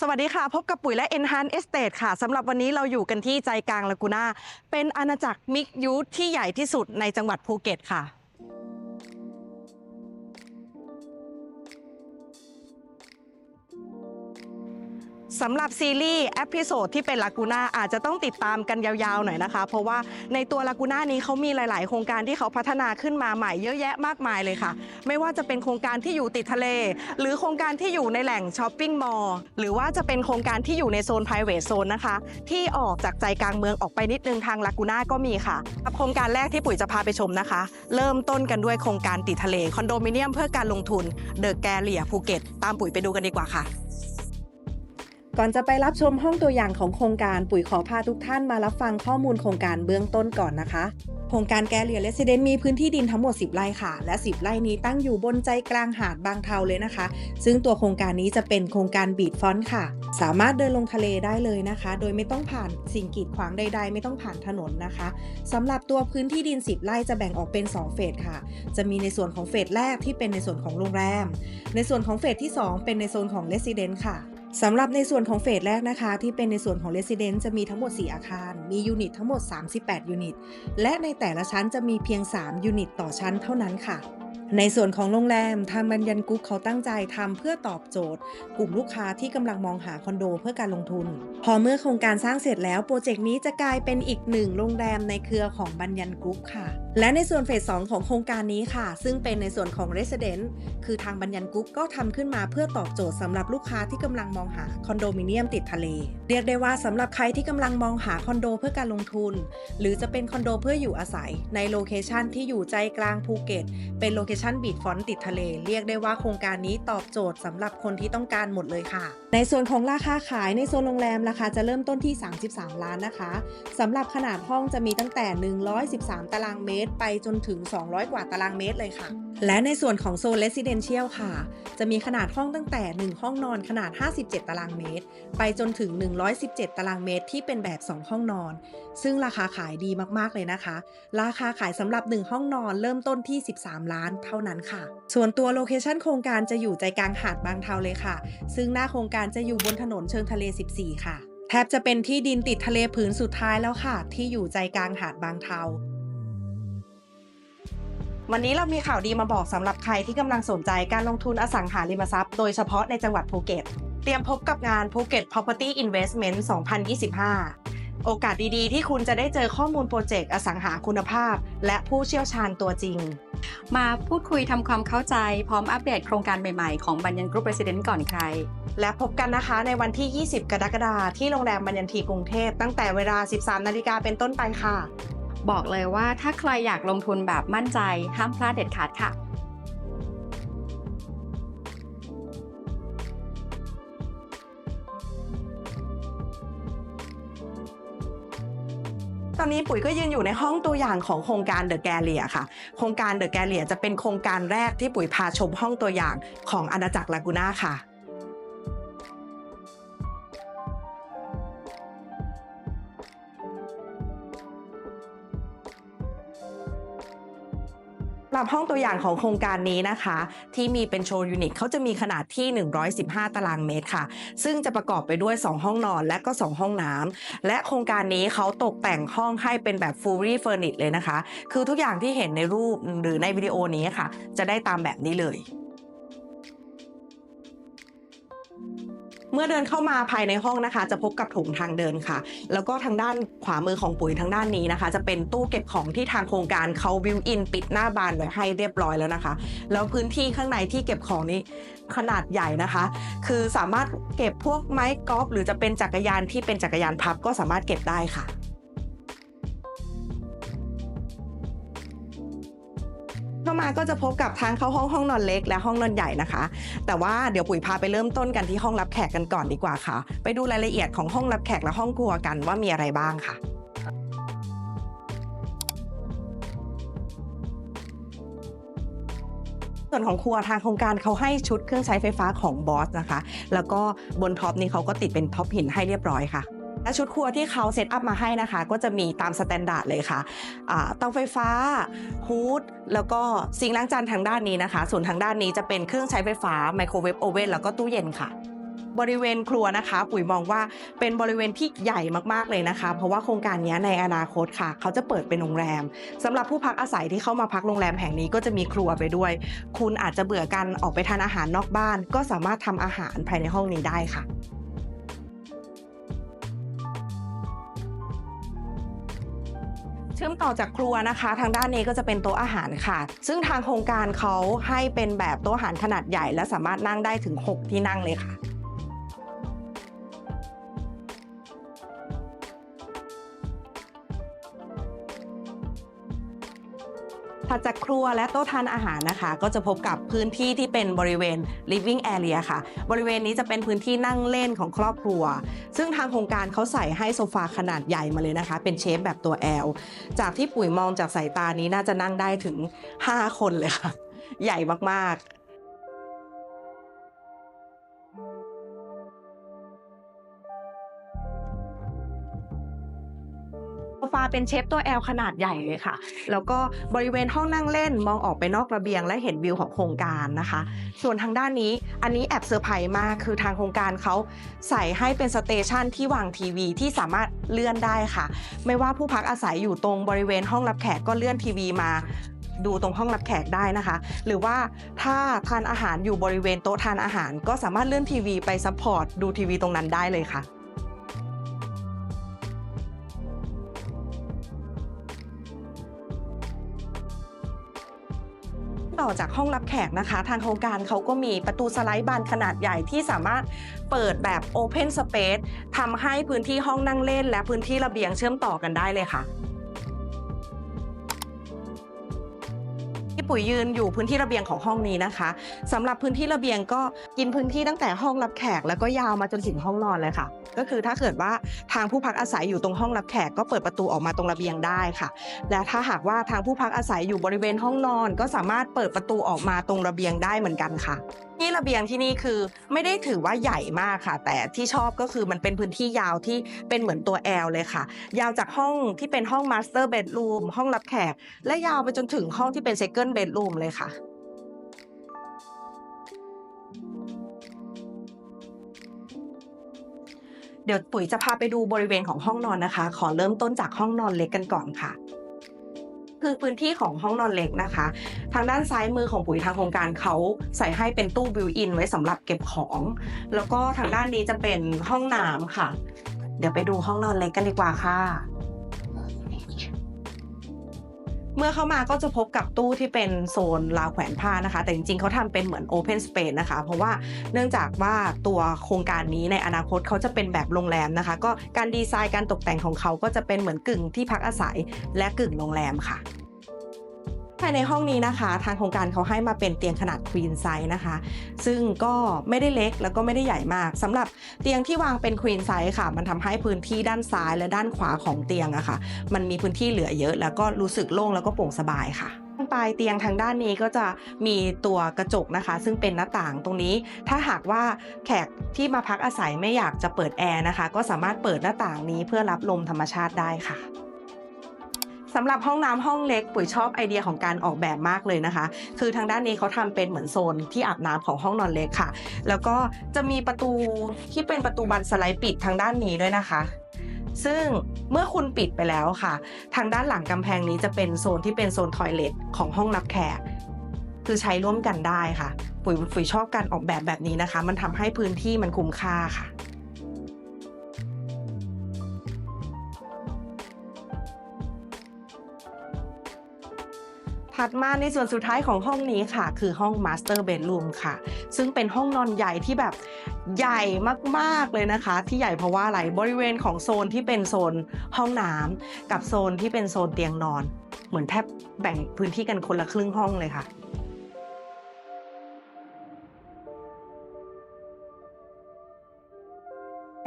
สวัสดีค่ะ พบกับปุ๋ยและ Enhance Estate ค่ะสำหรับวันนี้เราอยู่กันที่ใจกลางลากูน่าเป็นอาณาจักรมิกยูทที่ใหญ่ที่สุดในจังหวัดภูเก็ตค่ะ สำหรับซีรีส์เอพิโซดที่เป็นลากูน่าอาจจะต้องติดตามกันยาวๆหน่อยนะคะ เพราะว่าในตัวลากูน่านี้เขามีหลาย ๆ โครงการที่เขาพัฒนาขึ้นมาใหม่เยอะแยะมากมายเลยค่ะ ไม่ว่าจะเป็นโครงการที่อยู่ติดทะเล หรือโครงการที่อยู่ในแหล่งช้อปปิ้งมอลล์หรือว่าจะเป็นโครงการที่อยู่ในโซน private zone นะคะ ที่ออกจากใจกลางเมืองออกไปนิดนึงทางลากูน่าก็มีค่ะโครงการแรกที่ปุ๋ยจะพาไปชมนะคะ เริ่มต้นกันด้วยโครงการติดทะเลคอนโดมิเนียมเพื่อการลงทุนเดอะแกเลียภูเก็ตตามปุ๋ยไปดูกันดีกว่าค่ะ ก่อนจะไปรับชมห้องตัวอย่างของโครงการปุ๋ยขอพาทุกท่านมารับฟังข้อมูลโครงการเบื้องต้นก่อนนะคะ โครงการแกเลียเลสเดนมีพื้นที่ดินทั้งหมด 10 ไร่ค่ะ และ 10 ไร่นี้ตั้งอยู่บนใจกลางหาดบางเทาเลยนะคะ ซึ่งตัวโครงการนี้จะเป็นโครงการบีดฟอนต์ค่ะ สามารถเดินลงทะเลได้เลยนะคะ โดยไม่ต้องผ่านสิ่งกีดขวางใด ๆ ไม่ต้องผ่านถนนนะคะสำหรับตัวพื้นที่ดิน 10 ไร่จะแบ่งออกเป็น 2 เฟสค่ะ จะมีในส่วนของเฟสแรกที่เป็นในส่วนของโรงแรม ในส่วนของเฟสที่ 2 เป็นในโซนของเลสซิเดนต์ค่ะ สำหรับในส่วนของเฟสแรกนะคะ ที่เป็นในส่วนของ Resident จะมีทั้งหมด 4 อาคาร มียูนิตทั้งหมด 38 ยูนิต และในแต่ละชั้นจะมีเพียง 3 ยูนิตต่อชั้นเท่านั้นค่ะ ในส่วนของโรงแรมทางบัญญันกรุ๊ปเขาตั้งใจทำเพื่อตอบโจทย์ กลุ่มลูกค้าที่กำลังมองหาคอนโดเพื่อการลงทุน พอเมื่อโครงการสร้างเสร็จแล้ว โปรเจกต์นี้จะกลายเป็นอีกหนึ่งโรงแรมในเครือของบัญญันกรุ๊ปค่ะ และในส่วนเฟส 2 ของโครงการนี้ค่ะ ซึ่งเป็นในส่วนของ Resident คือทางบัญญันกรุ๊ปก็ทำขึ้นมาเพื่อตอบโจทย์สำหรับลูกค้าที่กำลังมองหาคอนโดมิเนียมติดทะเล เรียกได้ว่าสำหรับใครที่กำลังมองหาคอนโดเพื่อการลงทุน หรือจะเป็นคอนโดเพื่ออยู่อาศัย ในโลเคชันที่อยู่ใจกลางภูเก็ตเป็นโลเคชั่นบีดฟอนต์ติดทะเล เรียกได้ว่าโครงการนี้ตอบโจทย์สำหรับคนที่ต้องการหมดเลยค่ะ ในส่วนของราคาขายในโซนโรงแรมราคาจะเริ่มต้นที่ 33 ล้านนะคะสำหรับขนาดห้องจะมีตั้งแต่ 113 ตารางเมตร ไปจนถึง 200 กว่าตารางเมตรเลยค่ะ และในส่วนของโซน Residential ค่ะ จะมีขนาดห้องตั้งแต่ 1 ห้องนอนขนาด 57 ตารางเมตร ไปจนถึง 117 ตารางเมตรที่เป็นแบบ 2 ห้องนอน ซึ่งราคาขายดีมากๆเลยนะคะ ราคาขายสำหรับ 1 ห้องนอนเริ่มต้นที่ 13 ล้านเท่านั้นค่ะ ส่วนตัวโลเคชันโครงการจะอยู่ใจกลางหาดบางเทาเลยค่ะ ซึ่งหน้าโครงการจะอยู่บนถนนเชิงทะเล 14 ค่ะ แทบจะเป็นที่ดินติดทะเลผืนสุดท้ายแล้วค่ะ ที่อยู่ใจกลางหาดบางเทา วันนี้เรามีข่าวดีมาบอกสำหรับใครที่กำลังสนใจการลงทุนอสังหาริมทรัพย์ โดยเฉพาะในจังหวัดภูเก็ต เตรียมพบกับงาน Phuket Property Investment 2025 โอกาสดีๆ ที่คุณจะได้เจอข้อมูลโปรเจกต์อสังหาคุณภาพ และผู้เชี่ยวชาญตัวจริง มาพูดคุยทำความเข้าใจพร้อมอัปเดตโครงการใหม่ๆ ของบัญญันกรุ๊ปเรส i เดนต์ก่อนใคร และพบกันนะคะในวันที่ 20 กรกฎาคมที่โรงแรมบรรยันทีกรุงเทพตั้งแต่เวลา 13 นาฬิกาเป็นต้นไปค่ะ บอกเลยว่าถ้าใครอยากลงทุนแบบมั่นใจ ห้ามพลาดเด็ดขาดค่ะตอนนี้ปุ๋ยก็ยืนอยู่ในห้องตัวอย่างของโครงการเดอะแกเลียค่ะ โครงการเดอะแกเลียจะเป็นโครงการแรกที่ปุ๋ยพาชมห้องตัวอย่างของอาณาจักรลากูน่าค่ะ หรับห้องตัวอย่างของโครงการนี้นะคะ ที่มีเป็นโชว์ยูนิตเขาจะมีขนาดที่ 115 ตารางเมตรค่ะ ซึ่งจะประกอบไปด้วย 2 ห้องนอนและก็ 2 ห้องน้ำและโครงการนี้เขาตกแต่งห้องให้เป็นแบบฟูลรีเฟอร์นิชเลยนะคะ คือทุกอย่างที่เห็นในรูปหรือในวิดีโอนี้ค่ะ จะได้ตามแบบนี้เลย เมื่อเดินเข้ามาภายในห้องนะคะ จะพบกับโถงทางเดินค่ะ แล้วก็ทางด้านขวามือของปุ๋ยทางด้านนี้นะคะ จะเป็นตู้เก็บของที่ทางโครงการเขาวิวอินปิดหน้าบานไว้ให้เรียบร้อยแล้วนะคะ แล้วพื้นที่ข้างในที่เก็บของนี้ขนาดใหญ่นะคะ คือสามารถเก็บพวกไม้กอล์ฟหรือจะเป็นจักรยานที่เป็นจักรยานพับก็สามารถเก็บได้ค่ะ มาก็จะพบกับทางเข้าห้องห้องนอนเล็กและห้องนอนใหญ่นะคะ แต่ว่าเดี๋ยวปุ๋ยพาไปเริ่มต้นกันที่ห้องรับแขกกันก่อนดีกว่าค่ะ ไปดูรายละเอียดของห้องรับแขกและห้องครัวกันว่ามีอะไรบ้างค่ะส่วนของครัวทางโครงการเขาให้ชุดเครื่องใช้ไฟฟ้าของบอสนะคะ แล้วก็บนท็อปนี้เขาก็ติดเป็นท็อปหินให้เรียบร้อยค่ะ และชุดครัวที่เขาเซตอัพมาให้นะคะ ก็จะมีตามสแตนดาร์ดเลยค่ะเตาไฟฟ้าฮูดแล้วก็ซิงล้างจานทางด้านนี้นะคะ ส่วนทางด้านนี้จะเป็นเครื่องใช้ไฟฟ้าไมโครเวฟโอเว่นแล้วก็ตู้เย็นค่ะบริเวณครัวนะคะ ปุ๋ยมองว่าเป็นบริเวณที่ใหญ่มากๆเลยนะคะ เพราะว่าโครงการนี้ในอนาคตค่ะ เขาจะเปิดเป็นโรงแรมสำหรับผู้พักอาศัยที่เข้ามาพักโรงแรมแห่งนี้ก็จะมีครัวไปด้วย คุณอาจจะเบื่อกันออกไปทานอาหารนอกบ้าน ก็สามารถทำอาหารภายในห้องนี้ได้ค่ะ ชื่อมต่อจากครัวนะคะ ทางด้านนี้ก็จะเป็นโต๊ะอาหารค่ะ ซึ่งทางโครงการเขาให้เป็นแบบโต๊ะอาหารขนาดใหญ่ และสามารถนั่งได้ถึง 6 ที่นั่งเลยค่ะ ถัดจากครัวและโต๊ะทานอาหารนะคะ ก็จะพบกับพื้นที่ที่เป็นบริเวณ living area ค่ะ บริเวณนี้จะเป็นพื้นที่นั่งเล่นของครอบครัว ซึ่งทางโครงการเขาใส่ให้โซฟาขนาดใหญ่มาเลยนะคะ เป็นเชฟแบบตัว L จากที่ปุ๋ยมองจากสายตานี้น่าจะนั่งได้ถึง 5 คนเลยค่ะ ใหญ่มาก ฟาเป็นเชฟตัว L ขนาดใหญ่เลยค่ะ แล้วก็บริเวณห้องนั่งเล่นมองออกไปนอกระเบียงและเห็นวิวของโครงการนะคะ ส่วนทางด้านนี้อันนี้แอบเซอร์ไพรส์มากคือทางโครงการเขาใส่ให้เป็นสเตชันที่วางทีวีที่สามารถเลื่อนได้ค่ะ ไม่ว่าผู้พักอาศัยอยู่ตรงบริเวณห้องรับแขกก็เลื่อนทีวีมาดูตรงห้องรับแขกได้นะคะ หรือว่าถ้าทานอาหารอยู่บริเวณโต๊ะทานอาหาร ก็สามารถเลื่อนทีวีไปซัพพอร์ตดูทีวีตรงนั้นได้เลยค่ะ ต่อจากห้องรับแขกนะคะ ทางโครงการเขาก็มีประตูสไลด์บานขนาดใหญ่ที่สามารถเปิดแบบ Open Space ทำให้พื้นที่ห้องนั่งเล่น และพื้นที่ระเบียงเชื่อมต่อกันได้เลยค่ะที่ปุ๋ยยืนอยู่พื้นที่ระเบียงของห้องนี้นะคะสำหรับพื้นที่ระเบียงก็กินพื้นที่ตั้งแต่ห้องรับแขก แล้วก็ยาวมาจนถึงห้องนอนเลยค่ะ ก็คือถ้าเกิดว่าทางผู้พักอาศัยอยู่ตรงห้องรับแขกก็เปิดประตูออกมาตรงระเบียงได้ค่ะ และถ้าหากว่าทางผู้พักอาศัยอยู่บริเวณห้องนอน ก็สามารถเปิดประตูออกมาตรงระเบียงได้เหมือนกันค่ะที่ระเบียงที่นี่คือไม่ได้ถือว่าใหญ่มากค่ะ แต่ที่ชอบก็คือมันเป็นพื้นที่ยาวที่เป็นเหมือนตัว L เลยค่ะ ยาวจากห้องที่เป็นห้อง Master Bedroom ห้องรับแขก และยาวไปจนถึงห้องที่เป็น Second Bedroom เลยค่ะ เดี๋ยวปุ๋ยจะพาไปดูบริเวณของห้องนอนนะคะ ขอเริ่มต้นจากห้องนอนเล็กกันก่อนค่ะ คือพื้นที่ของห้องนอนเล็กนะคะ ทางด้านซ้ายมือของปุ๋ยทางโครงการเขาใส่ให้เป็นตู้บิวอินไว้สำหรับเก็บของ แล้วก็ทางด้านนี้จะเป็นห้องน้ำค่ะ เดี๋ยวไปดูห้องนอนเล็กกันดีกว่าค่ะ เมื่อเข้ามาก็จะพบกับตู้ที่เป็นโซนราวแขวนผ้านะคะ แต่จริงๆเขาทำเป็นเหมือน Open Space นะคะ เพราะว่าเนื่องจากว่าตัวโครงการนี้ในอนาคตเขาจะเป็นแบบโรงแรมนะคะ ก็การดีไซน์การตกแต่งของเขาก็จะเป็นเหมือนกึ่งที่พักอาศัยและกึ่งโรงแรมค่ะายในห้องนี้นะคะ ทางโครงการเขาให้มาเป็นเตียงขนาด Queen Size นะคะ ซึ่งก็ไม่ได้เล็กแล้วก็ไม่ได้ใหญ่มากสำหรับเตียงที่วางเป็น Queen Size ค่ะ มันทำให้พื้นที่ด้านซ้ายและด้านขวาของเตียงอะค่ะ มันมีพื้นที่เหลือเยอะ แล้วก็รู้สึกโล่งแล้วก็โปร่งสบายค่ะปลายเตียงทางด้านนี้ก็จะมีตัวกระจกนะคะ ซึ่งเป็นหน้าต่างตรงนี้ ถ้าหากว่าแขกที่มาพักอาศัยไม่อยากจะเปิดแอร์นะคะ ก็สามารถเปิดหน้าต่างนี้เพื่อรับลมธรรมชาติได้ค่ะ สำหรับห้องน้ำห้องเล็กปุ๋ยชอบไอเดียของการออกแบบมากเลยนะคะ คือทางด้านนี้เขาทำเป็นเหมือนโซนที่อาบน้ำของห้องนอนเล็กค่ะ แล้วก็จะมีประตูที่เป็นประตูบานสไลด์ปิดทางด้านนี้ด้วยนะคะซึ่งเมื่อคุณปิดไปแล้วค่ะ ทางด้านหลังกำแพงนี้จะเป็นโซนที่เป็นโซนทอยเลทของห้องรับแขกคือใช้ร่วมกันได้ค่ะ ปุ๋ยปุ๋ยชอบการออกแบบแบบนี้นะคะ มันทำให้พื้นที่มันคุ้มค่าค่ะ ถัดมาในส่วนสุดท้ายของห้องนี้ค่ะ คือห้อง Master Bedroom ค่ะ ซึ่งเป็นห้องนอนใหญ่ที่แบบใหญ่มากๆเลยนะคะ ที่ใหญ่เพราะว่าอะไรบริเวณของโซนที่เป็นโซนห้องน้ำกับโซนที่เป็นโซนเตียงนอน เหมือนแทบแบ่งพื้นที่กันคนละครึ่งห้องเลยค่ะ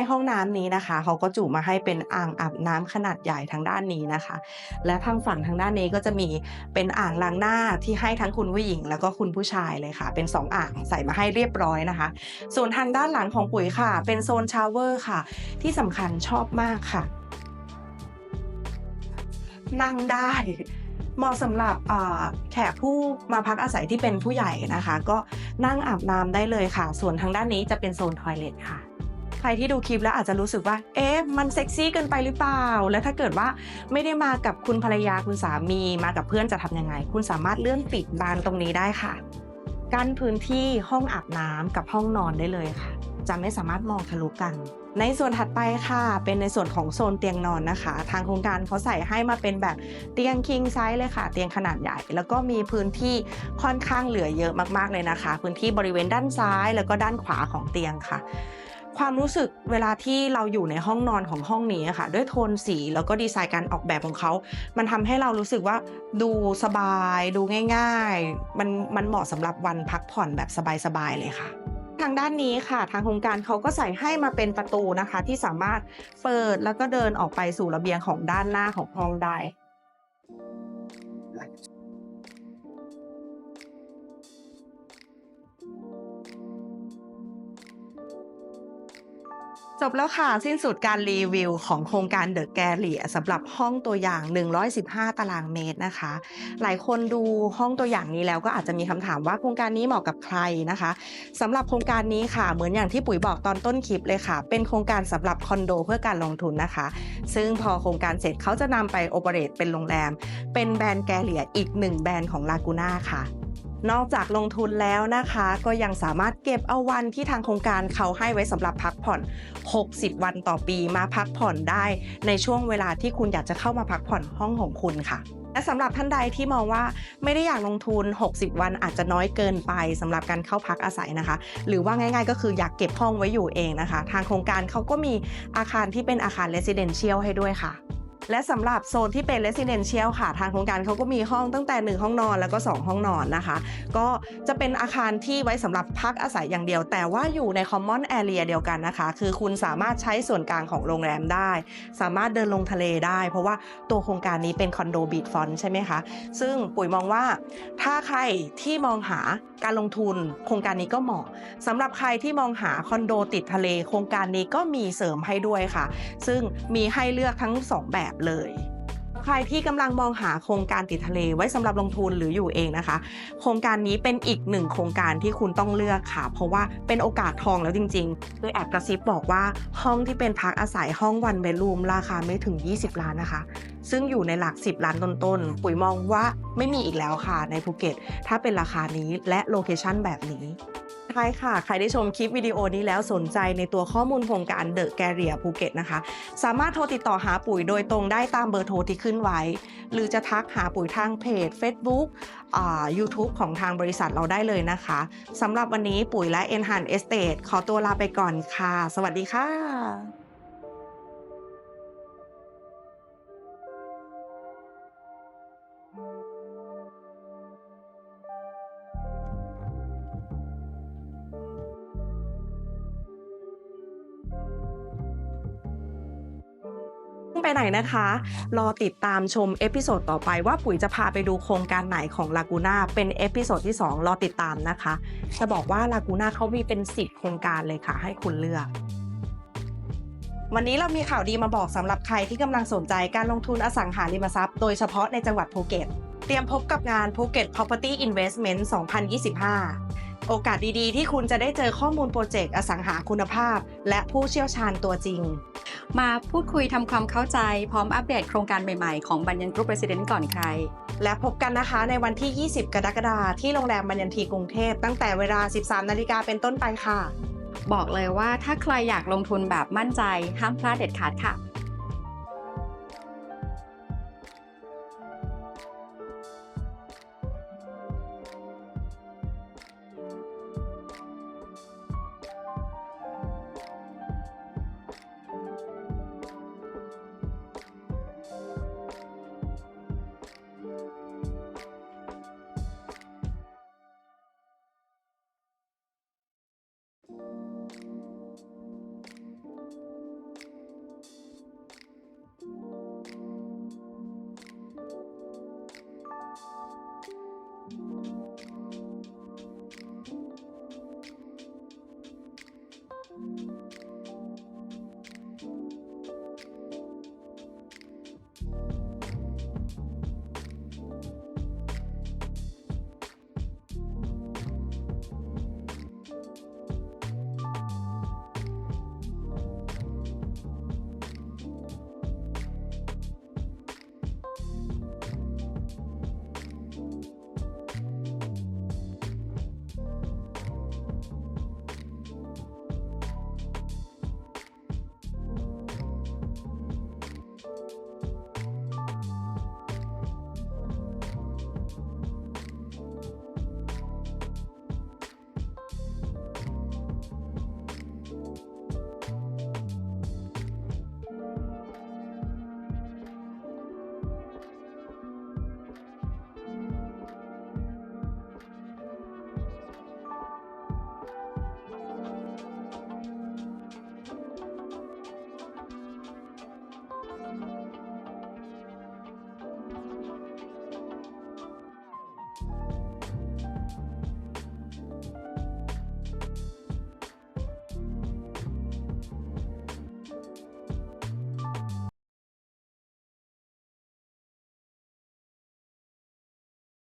ห้องน้ำนี้นะคะ เขาก็จุมาให้เป็นอ่างอาบน้ำขนาดใหญ่ทางด้านนี้นะคะ และทางฝั่งทางด้านนี้ก็จะมีเป็นอ่างล้างหน้าที่ให้ทั้งคุณผู้หญิง แล้วก็คุณผู้ชายเลยค่ะ เป็น 2 อ่างใส่มาให้เรียบร้อยนะคะ ส่วนทางด้านหลังของปุ๋ยค่ะ เป็นโซนชาวเวอร์ค่ะ ที่สำคัญชอบมากค่ะ นั่งได้เหมาะสำหรับแขกผู้มาพักอาศัยที่เป็นผู้ใหญ่นะคะ ก็นั่งอาบน้ำได้เลยค่ะ ส่วนทางด้านนี้จะเป็นโซนทอยเลทค่ะ ใครที่ดูคลิปแล้วอาจจะรู้สึกว่า เอ๊ะ มันเซ็กซี่เกินไปหรือเปล่า แล้วถ้าเกิดว่าไม่ได้มากับคุณภรรยาคุณสามี มากับเพื่อนจะทำยังไง คุณสามารถเลื่อนปิดบานตรงนี้ได้ค่ะ กั้นพื้นที่ห้องอาบน้ำกับห้องนอนได้เลยค่ะ จะไม่สามารถมองทะลุกันในส่วนถัดไปค่ะ เป็นในส่วนของโซนเตียงนอนนะคะ ทางโครงการเขาใส่ให้มาเป็นแบบเตียง king size เลยค่ะ เตียงขนาดใหญ่ แล้วก็มีพื้นที่ค่อนข้างเหลือเยอะมากๆเลยนะคะ พื้นที่บริเวณด้านซ้าย แล้วก็ด้านขวาของเตียงค่ะ ความรู้สึกเวลาที่เราอยู่ในห้องนอนของห้องนี้ค่ะ ด้วยโทนสีแล้วก็ดีไซน์การออกแบบของเขา มันทำให้เรารู้สึกว่าดูสบาย ดูง่าย ๆ มันมันเหมาะสำหรับวันพักผ่อนแบบสบายๆเลยค่ะทางด้านนี้ค่ะ ทางโครงการเขาก็ใส่ให้มาเป็นประตูนะคะ ที่สามารถเปิดแล้วก็เดินออกไปสู่ระเบียงของด้านหน้าของห้องได้ จบแล้วค่ะ สิ้นสุดการรีวิวของโครงการเดอะแกลเลียสำหรับห้องตัวอย่าง 115 ตารางเมตรนะคะ หลายคนดูห้องตัวอย่างนี้แล้วก็อาจจะมีคำถามว่าโครงการนี้เหมาะกับใครนะคะสำหรับโครงการนี้ค่ะ เหมือนอย่างที่ปุ๋ยบอกตอนต้นคลิปเลยค่ะ เป็นโครงการสำหรับคอนโดเพื่อการลงทุนนะคะ ซึ่งพอโครงการเสร็จเขาจะนำไปโอเปเรตเป็นโรงแรม เป็นแบรนด์แกลเลียอีกหนึ่งแบรนด์ของลากูน่าค่ะ นอกจากลงทุนแล้วนะคะ ก็ยังสามารถเก็บเอาวันที่ทางโครงการเขาให้ไว้สำหรับพักผ่อน 60 วันต่อปีมาพักผ่อนได้ ในช่วงเวลาที่คุณอยากจะเข้ามาพักผ่อนห้องของคุณค่ะและสำหรับท่านใดที่มองว่าไม่ได้อยากลงทุน 60 วันอาจจะน้อยเกินไปสำหรับการเข้าพักอาศัยนะคะ หรือว่าง่ายๆ ก็คืออยากเก็บห้องไว้อยู่เองนะคะ ทางโครงการเขาก็มีอาคารที่เป็นอาคาร residential ให้ด้วยค่ะ และสำหรับโซนที่เป็น residential ค่ะ ทางโครงการเขาก็มีห้องตั้งแต่ 1 ห้องนอนแล้วก็ 2 ห้องนอนนะคะ ก็จะเป็นอาคารที่ไว้สำหรับพักอาศัยอย่างเดียว แต่ว่าอยู่ใน common area เดียวกันนะคะ คือคุณสามารถใช้ส่วนกลางของโรงแรมได้ สามารถเดินลงทะเลได้ เพราะว่าตัวโครงการนี้เป็นคอนโดบีทฟอนใช่ไหมคะ ซึ่งปุ๋ยมองว่าถ้าใครที่มองหาการลงทุน โครงการนี้ก็เหมาะสำหรับใครที่มองหาคอนโดติดทะเล โครงการนี้ก็มีเสริมให้ด้วยค่ะ ซึ่งมีให้เลือกทั้งสองแบบเลย ใครที่กำลังมองหาโครงการติดทะเลไว้สำหรับลงทุนหรืออยู่เองนะคะ โครงการนี้เป็นอีกหนึ่งโครงการที่คุณต้องเลือกค่ะ เพราะว่าเป็นโอกาสทองแล้วจริงๆโดยแอบกระซิบบอกว่าห้องที่เป็นพักอาศัยห้องวันเบดรูมราคาไม่ถึง 20 ล้านนะคะซึ่งอยู่ในหลัก 10 ล้านต้นๆ ปุ๋ยมองว่าไม่มีอีกแล้วค่ะในภูเก็ต ถ้าเป็นราคานี้และโลเคชั่นแบบนี้ ใช่ค่ะ ใครได้ชมคลิปวิดีโอนี้แล้วสนใจในตัวข้อมูลโครงการเดอะแกเรียภูเก็ตนะคะ สามารถโทรติดต่อหาปุ๋ยโดยตรงได้ตามเบอร์โทรที่ขึ้นไว้ หรือจะทักหาปุ๋ยทางเพจ Facebook ยูทูบของทางบริษัทเราได้เลยนะคะสำหรับวันนี้ปุ๋ยและ Enhan Estate ขอตัวลาไปก่อนค่ะ สวัสดีค่ะ ไปไหนนะคะ รอติดตามชมเอพิโซดต่อไปว่าปุ๋ยจะพาไปดูโครงการไหนของลากูน่าเป็นเอพิโซดที่ 2 รอติดตามนะคะ จะบอกว่าลากูน่าเขามีเป็น 10 โครงการเลยค่ะ ให้คุณเลือกวันนี้เรามีข่าวดีมาบอกสำหรับใครที่กำลังสนใจการลงทุนอสังหาริมทรัพย์ โดยเฉพาะในจังหวัดภูเก็ต เตรียมพบกับงาน Phuket Property Investment 2025 โอกาสดีๆ ที่คุณจะได้เจอข้อมูลโปรเจกต์อสังหาคุณภาพ และผู้เชี่ยวชาญตัวจริง มาพูดคุยทำความเข้าใจพร้อมอัปเดตโครงการใหม่ๆ ของบัญญันกรุ๊ปเรสซิเดนต์ก่อนใคร และพบกันนะคะในวันที่ 20 กรกฎาคมที่โรงแรมบรรยันทีกรุงเทพตั้งแต่เวลา 13 นาฬิกาเป็นต้นไปค่ะ บอกเลยว่าถ้าใครอยากลงทุนแบบมั่นใจห้ามพลาดเด็ดขาดค่ะ